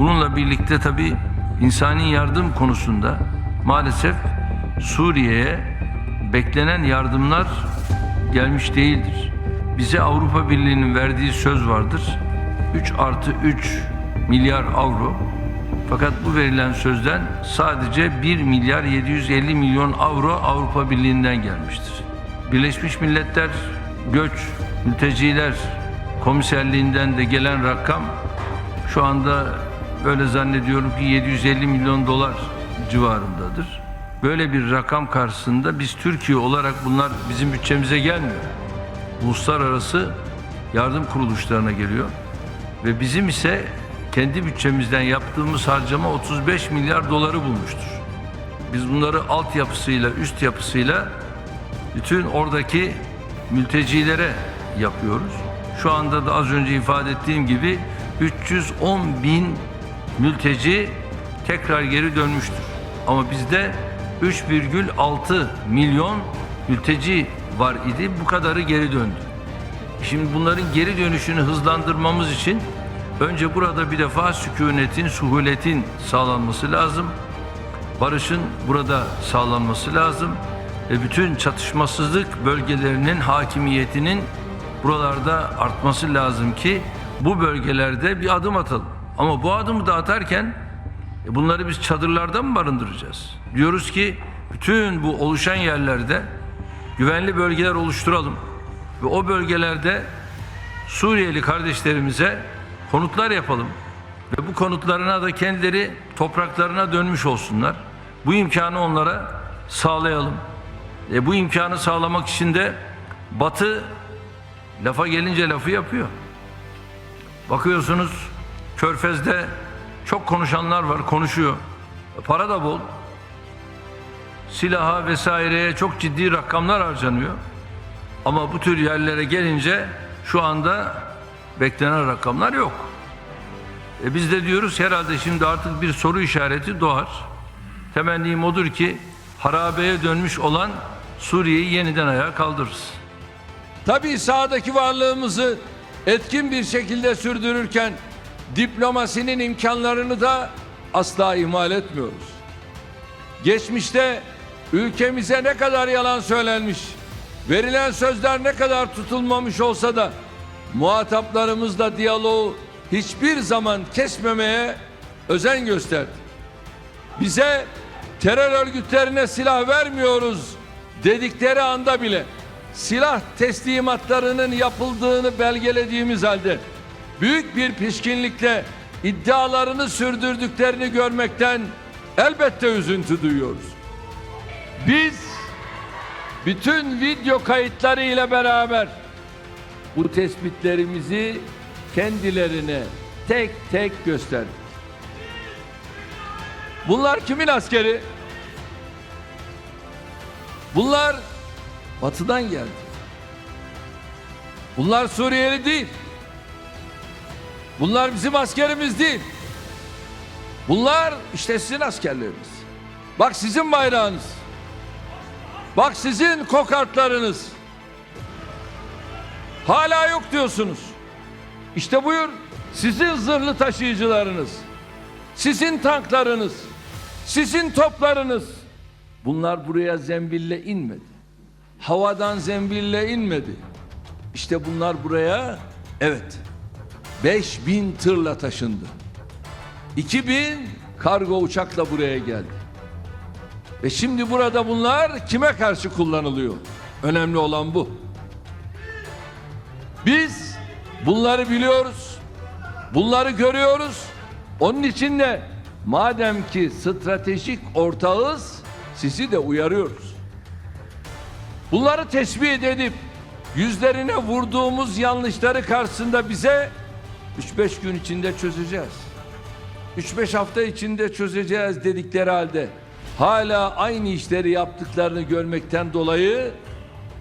Bununla birlikte tabii insani yardım konusunda maalesef Suriye'ye beklenen yardımlar gelmiş değildir. Bize Avrupa Birliği'nin verdiği söz vardır. 3 artı 3 milyar avro. Fakat bu verilen sözden sadece 1 milyar 750 milyon avro Avrupa Birliği'nden gelmiştir. Birleşmiş Milletler Göç, Mülteciler Komiserliğinden de gelen rakam şu anda böyle zannediyorum ki 750 milyon dolar civarındadır. Böyle bir rakam karşısında biz Türkiye olarak bunlar bizim bütçemize gelmiyor. Uluslararası yardım kuruluşlarına geliyor. Ve bizim ise kendi bütçemizden yaptığımız harcama 35 milyar doları bulmuştur. Biz bunları altyapısıyla, üst yapısıyla bütün oradaki mültecilere yapıyoruz. Şu anda da az önce ifade ettiğim gibi 310 bin mülteci tekrar geri dönmüştür. Ama bizde 3,6 milyon mülteci var idi. Bu kadarı geri döndü. Şimdi bunların geri dönüşünü hızlandırmamız için önce burada bir defa sükunetin, suhuletin sağlanması lazım. Barışın burada sağlanması lazım ve bütün çatışmasızlık bölgelerinin hakimiyetinin buralarda artması lazım ki bu bölgelerde bir adım atalım. Ama bu adımı da atarken e, bunları biz çadırlarda mı barındıracağız? Diyoruz ki bütün bu oluşan yerlerde güvenli bölgeler oluşturalım ve o bölgelerde Suriyeli kardeşlerimize konutlar yapalım ve bu konutlarına da kendileri topraklarına dönmüş olsunlar. Bu imkanı onlara sağlayalım. E bu imkanı sağlamak için de Batı lafa gelince lafı yapıyor. Bakıyorsunuz Körfez'de çok konuşanlar var, konuşuyor. Para da bol. Silaha vesaireye çok ciddi rakamlar harcanıyor. Ama bu tür yerlere gelince şu anda beklenen rakamlar yok. E biz de diyoruz herhalde şimdi artık bir soru işareti doğar. Temennim odur ki harabeye dönmüş olan Suriye'yi yeniden ayağa kaldırırız. Tabii sahadaki varlığımızı etkin bir şekilde sürdürürken diplomasinin imkanlarını da asla ihmal etmiyoruz. Geçmişte ülkemize ne kadar yalan söylenmiş, verilen sözler ne kadar tutulmamış olsa da muhataplarımızla diyaloğu hiçbir zaman kesmemeye özen gösterdi. Bize terör örgütlerine silah vermiyoruz dedikleri anda bile silah teslimatlarının yapıldığını belgelediğimiz halde büyük bir pişkinlikle iddialarını sürdürdüklerini görmekten elbette üzüntü duyuyoruz. Biz bütün video kayıtları ile beraber bu tespitlerimizi kendilerine tek tek gösterdik. Bunlar kimin askeri? Bunlar batıdan geldi. Bunlar Suriyeli değil. Bunlar bizim askerimiz değil. Bunlar işte sizin askerleriniz. Bak sizin bayrağınız. Bak sizin kokartlarınız. Hala yok diyorsunuz. İşte buyur sizin zırhlı taşıyıcılarınız. Sizin tanklarınız. Sizin toplarınız. Bunlar buraya zembille inmedi. Havadan zembille inmedi. İşte bunlar buraya evet 5000 tırla taşındı. 2000 kargo uçakla buraya geldi. Ve şimdi burada bunlar kime karşı kullanılıyor? Önemli olan bu. Biz bunları biliyoruz. Bunları görüyoruz. Onun için de madem ki stratejik ortağız sizi de uyarıyoruz. Bunları tespit edip yüzlerine vurduğumuz yanlışları karşısında bize 3-5 gün içinde çözeceğiz. 3-5 hafta içinde çözeceğiz dedikleri halde hala aynı işleri yaptıklarını görmekten dolayı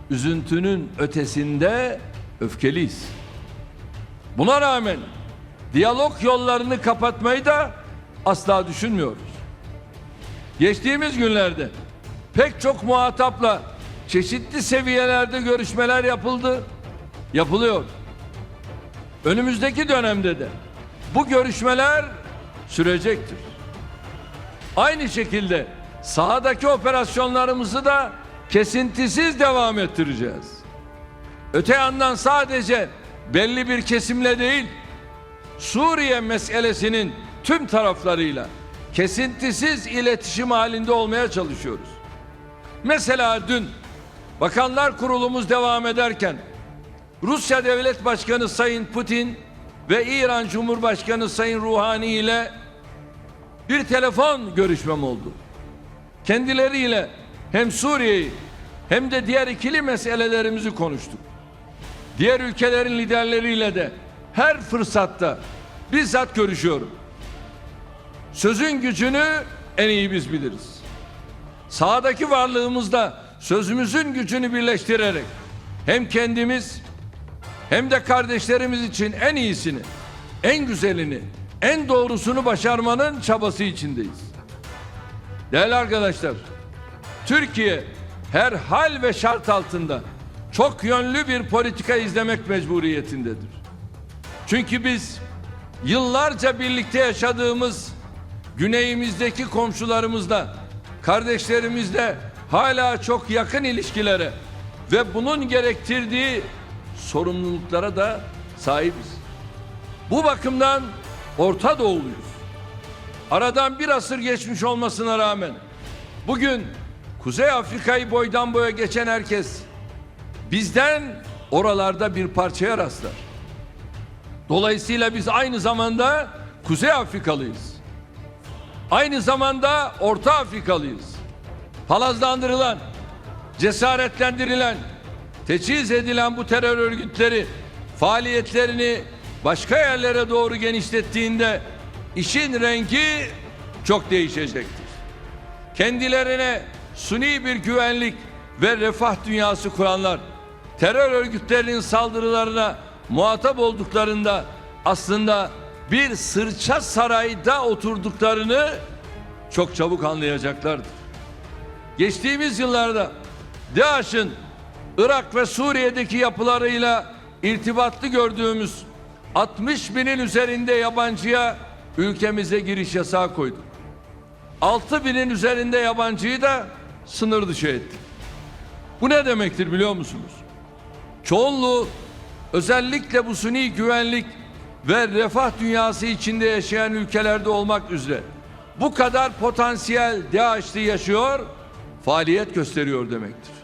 üzüntünün ötesinde öfkeliyiz. Buna rağmen diyalog yollarını kapatmayı da asla düşünmüyoruz. Geçtiğimiz günlerde pek çok muhatapla çeşitli seviyelerde görüşmeler yapıldı, yapılıyor. Önümüzdeki dönemde de bu görüşmeler sürecektir. Aynı şekilde sahadaki operasyonlarımızı da kesintisiz devam ettireceğiz. Öte yandan sadece belli bir kesimle değil, Suriye meselesinin tüm taraflarıyla kesintisiz iletişim halinde olmaya çalışıyoruz. Mesela dün Bakanlar Kurulumuz devam ederken Rusya Devlet Başkanı Sayın Putin ve İran Cumhurbaşkanı Sayın Ruhani ile bir telefon görüşmem oldu. Kendileriyle hem Suriye'yi hem de diğer ikili meselelerimizi konuştuk. Diğer ülkelerin liderleriyle de her fırsatta bizzat görüşüyorum. Sözün gücünü en iyi biz biliriz. Sahadaki varlığımızda sözümüzün gücünü birleştirerek hem kendimiz hem de kardeşlerimiz için en iyisini, en güzelini, en doğrusunu başarmanın çabası içindeyiz. Değerli arkadaşlar, Türkiye her hal ve şart altında çok yönlü bir politika izlemek mecburiyetindedir. Çünkü biz yıllarca birlikte yaşadığımız güneyimizdeki komşularımızla, kardeşlerimizle hala çok yakın ilişkilere ve bunun gerektirdiği sorumluluklara da sahibiz. Bu bakımdan Orta Doğuluyuz. Aradan bir asır geçmiş olmasına rağmen bugün Kuzey Afrika'yı boydan boya geçen herkes bizden oralarda bir parçaya rastlar. Dolayısıyla biz aynı zamanda Kuzey Afrikalıyız. Aynı zamanda Orta Afrikalıyız. Palazlandırılan, cesaretlendirilen, teçhiz edilen bu terör örgütleri faaliyetlerini başka yerlere doğru genişlettiğinde işin rengi çok değişecektir. Kendilerine suni bir güvenlik ve refah dünyası kuranlar terör örgütlerinin saldırılarına muhatap olduklarında aslında bir sırça sarayda oturduklarını çok çabuk anlayacaklardır. Geçtiğimiz yıllarda DAEŞ'in Irak ve Suriye'deki yapılarıyla irtibatlı gördüğümüz 60 binin üzerinde yabancıya ülkemize giriş yasağı koyduk. 6 binin üzerinde yabancıyı da sınır dışı ettik. Bu ne demektir biliyor musunuz? Çoğunluğu özellikle bu suni güvenlik ve refah dünyası içinde yaşayan ülkelerde olmak üzere bu kadar potansiyel DAEŞ'li yaşıyor, faaliyet gösteriyor demektir.